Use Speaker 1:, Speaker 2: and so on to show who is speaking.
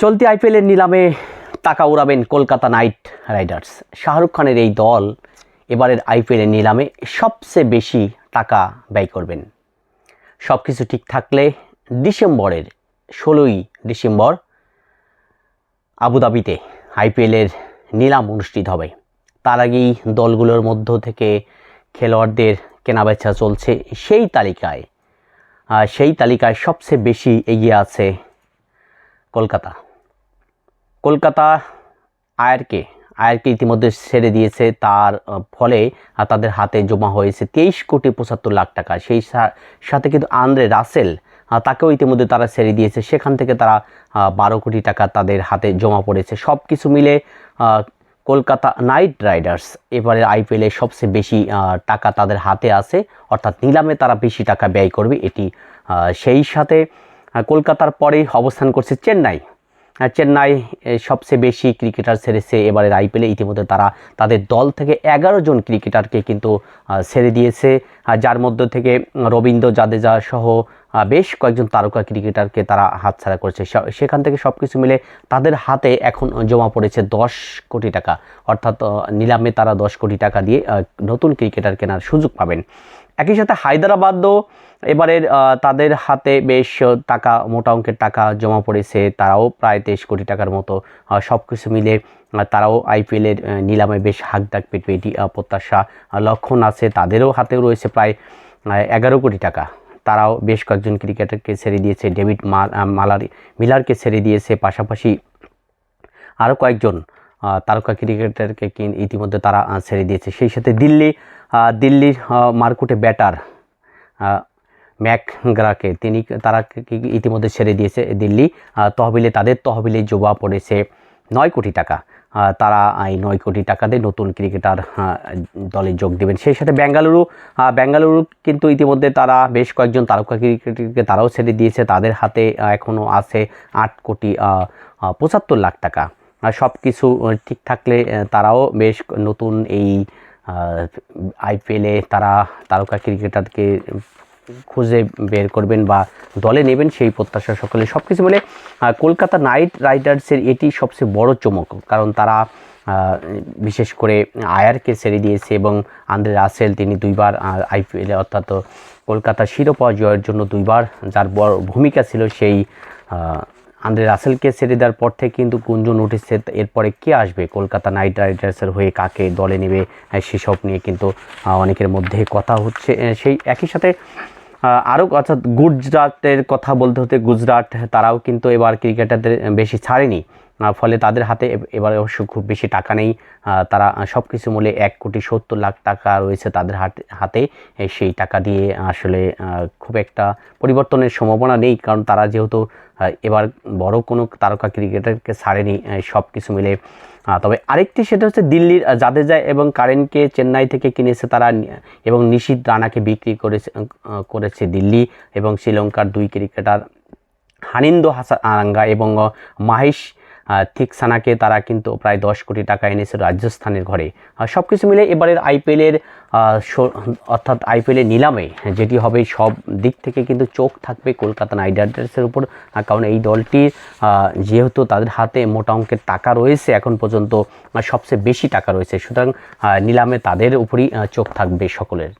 Speaker 1: চলতি আইপিএলের নিলামে টাকা উড়াবেন কলকাতা নাইট রাইডার্স। শাহরুখ খানের এই দল এবারের আইপিএলের নিলামে সবচেয়ে বেশি টাকা ব্যয় করবেন। সব কিছু ঠিক থাকলে ডিসেম্বরের ষোলোই ডিসেম্বর আবুধাবিতে আইপিএলের নিলাম অনুষ্ঠিত হবে। তার আগেই দলগুলোর মধ্য থেকে খেলোয়াড়দের কেনাবেচা চলছে সেই তালিকায়। সেই তালিকায় সবচেয়ে বেশি এগিয়ে আছে কলকাতা। কলকাতা আয়ারকে আয়ারকে ইতিমধ্যে ছেড়ে দিয়েছে তার ফলে তাদের হাতে জমা হয়েছে তেইশ কোটি পঁচাত্তর লাখ টাকা। সেই সাথে কিন্তু আন্দ্রে রাসেল তাকেও ইতিমধ্যে তারা ছেড়ে দিয়েছে। সেখান থেকে তারা বারো কোটি টাকা তাদের হাতে জমা পড়েছে। সব কিছু মিলে কলকাতা নাইট রাইডার্স এবারে আইপিএলে সবচেয়ে বেশি টাকা তাদের হাতে আছে। অর্থাৎ নিলামে তারা বেশি টাকা ব্যয় করবে এটি সেই সাথে কলকাতার পরেই অবস্থান করছে চেন্নাই। চেন্নাই সবচেয়ে বেশি ক্রিকেটার ছেড়েছে এবারের আইপিএলে। ইতিমধ্যে তারা তাদের দল থেকে এগারো জন ক্রিকেটারকে কিন্তু ছেড়ে দিয়েছে। যার মধ্য থেকে রবীন্দ্র জাদেজা সহ বেশ কয়েকজন তারকা ক্রিকেটারকে তারা হাতছাড়া করেছে। সেখান থেকে সব কিছু মিলে তাদের হাতে এখন জমা পড়েছে দশ কোটি টাকা। অর্থাৎ নিলামে তারা দশ কোটি টাকা দিয়ে নতুন ক্রিকেটার কেনার সুযোগ পাবেন। একই সাথে হায়দ্রাবাদও এবারের তাদের হাতে বেশ টাকা, মোটা অঙ্কের টাকা জমা পড়েছে। তারাও প্রায় তেইশ কোটি টাকার মতো সব কিছু মিলে তারাও আইপিএলের নিলামে বেশ হাক ডাক পেটবে এটি প্রত্যাশা লক্ষণ আছে। তাদেরও হাতেও রয়েছে প্রায় এগারো কোটি টাকা। তারাও বেশ কয়েকজন ক্রিকেটারকে ছেড়ে দিয়েছে ডেভিড মাল আহ, মিলারকে ছেড়ে দিয়েছে পাশাপাশি আরও কয়েকজন তারকা ক্রিকেটারকে ইতিমধ্যে তারা ছেড়ে দিয়েছে। সেই সাথে দিল্লি দিল্লির মারকুটে ব্যাটার ম্যাকগ্রাকে তিনি তারা ইতিমধ্যে ছেড়ে দিয়েছে দিল্লি। তহবিলে তাদের তহবিলে জোবা পড়েছে নয় কোটি টাকা। তারা এই নয় কোটি টাকা দিয়ে নতুন ক্রিকেটার দলে যোগ দেবেন। সেই সাথে বেঙ্গালুরু বেঙ্গালুরু কিন্তু ইতিমধ্যে তারা বেশ কয়েকজন তারকা ক্রিকেটারকে তারাও ছেড়ে দিয়েছে। তাদের হাতে এখনও আছে আট কোটি পঁচাত্তর লাখ টাকা। সব কিছু ঠিক থাকলে তারাও বেশ নতুন এই আইপিএলে তারা তারকা ক্রিকেটারকে খুঁজে বের করবেন বা দলে নেবেন সেই প্রত্যাশা সকলে। সব কিছু আহ, কলকাতা নাইট রাইডার্সের এটি সবচেয়ে বড় চমক কারণ তারা বিশেষ করে আয়ারকে ছেড়ে দিয়েছে এবং আন্দ্রে রাসেল তিনি দুইবার আইপিএলে অর্থাৎ কলকাতা শিরোপা জয়ের জন্য দুইবার যার বড় ভূমিকা ছিল সেই আন্দ্রে রাসেলকে ছেড়ে দেওয়ার পর থেকে কিন্তু গুঞ্জন উঠেছে এরপরে কে আসবে কলকাতা নাইট রাইডার্সের হয়ে কাকে দলে নেবে সেসব নিয়ে কিন্তু অনেকের মধ্যে কথা হচ্ছে সেই একই সাথে আরও অর্থাৎ গুজরাটের কথা বলতে হতে গুজরাট তারাও কিন্তু এবার ক্রিকেটারদের বেশি ছাড়েনি। ফলে তাদের হাতে এবার অবশ্য খুব বেশি টাকা নেই। তারা সব কিছু মূলে এক কোটি সত্তর লাখ টাকা রয়েছে তাদের হাতে। সেই টাকা দিয়ে আসলে খুব একটা পরিবর্তনের সম্ভাবনা নেই। কারণ তারা যেহেতু এবার বড় কোনো তারকা ক্রিকেটারকে ছাড়েনি সব কিছু মিলে তবে আরেকটি সেটা হচ্ছে দিল্লির জাদেজা এবং কারেনকে চেন্নাই থেকে কিনেছে তারা এবং নিশিত রানাকে বিক্রি করেছে করেছে দিল্লি এবং শ্রীলঙ্কার দুই ক্রিকেটার হানিন্দ হাসা আরাঙ্গা এবং মাহেশ থিকসানাকে তারা কিন্তু প্রায় দশ কোটি টাকা এনেছে রাজস্থানের ঘরে। সব কিছু মিলে এবারের আইপিএলের অর্থাৎ আইপিএলের নিলামে যেটি হবে সব দিক থেকে কিন্তু চোখ থাকবে কলকাতা নাইট রাইডার্সের উপর। কারণ এই দলটির যেহেতু তাদের হাতে মোটা অঙ্কের টাকা রয়েছে, এখন পর্যন্ত সবচেয়ে বেশি টাকা রয়েছে। সুতরাং নিলামে তাদের উপরই চোখ থাকবে সকলের।